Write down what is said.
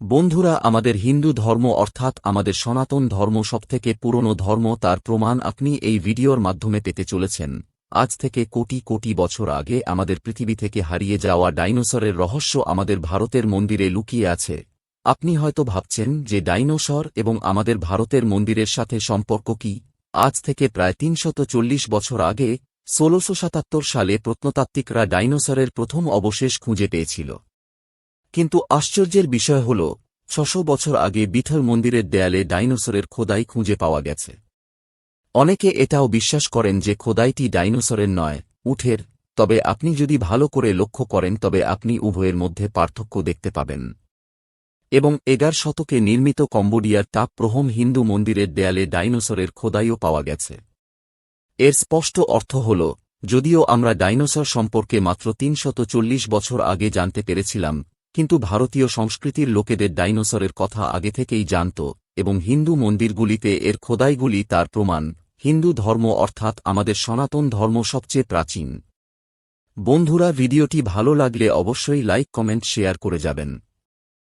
বন্ধুরা, আমাদের হিন্দু ধর্ম অর্থাৎ আমাদের সনাতন ধর্ম সবথেকে পুরনো ধর্ম, তার প্রমাণ আপনি এই ভিডিওর মাধ্যমে পেতে চলেছেন। আজ থেকে কোটি কোটি বছর আগে আমাদের পৃথিবী থেকে হারিয়ে যাওয়া ডাইনোসরের রহস্য আমাদের ভারতের মন্দিরে লুকিয়ে আছে। আপনি হয়তো ভাবছেন যে ডাইনোসর এবং আমাদের ভারতের মন্দিরের সাথে সম্পর্ক কি? আজ থেকে প্রায় তিনশত বছর আগে, ষোলশো সালে প্রত্নতাত্ত্বিকরা ডাইনোসরের প্রথম অবশেষ খুঁজে পেয়েছিল। কিন্তু আশ্চর্যের বিষয় হল, ছশো বছর আগে বিঠল মন্দিরের দেয়ালে ডাইনোসরের খোদাই খুঁজে পাওয়া গেছে। অনেকে এটাও বিশ্বাস করেন যে খোদাইটি ডাইনোসরের নয়, উঠের, তবে আপনি যদি ভালো করে লক্ষ্য করেন তবে আপনি উভয়ের মধ্যে পার্থক্য দেখতে পাবেন। এবং এগার শতকে নির্মিত কম্বোডিয়ার তাপ প্রহম হিন্দু মন্দিরের দেয়ালে ডাইনোসরের খোদাইও পাওয়া গেছে। এর স্পষ্ট অর্থ হল, যদিও আমরা ডাইনোসর সম্পর্কে মাত্র তিনশত বছর আগে জানতে পেরেছিলাম কিন্তু ভারতীয় সংস্কৃতির লোকেদের ডাইনোসরের কথা আগে থেকেই জানত এবং হিন্দু মন্দিরগুলিতে এর খোদাইগুলি তার প্রমাণ। হিন্দু ধর্ম অর্থাৎ আমাদের সনাতন ধর্ম সবচেয়ে প্রাচীন। বন্ধুরা, ভিডিওটি ভালো লাগলে অবশ্যই লাইক, কমেন্ট, শেয়ার করে যাবেন।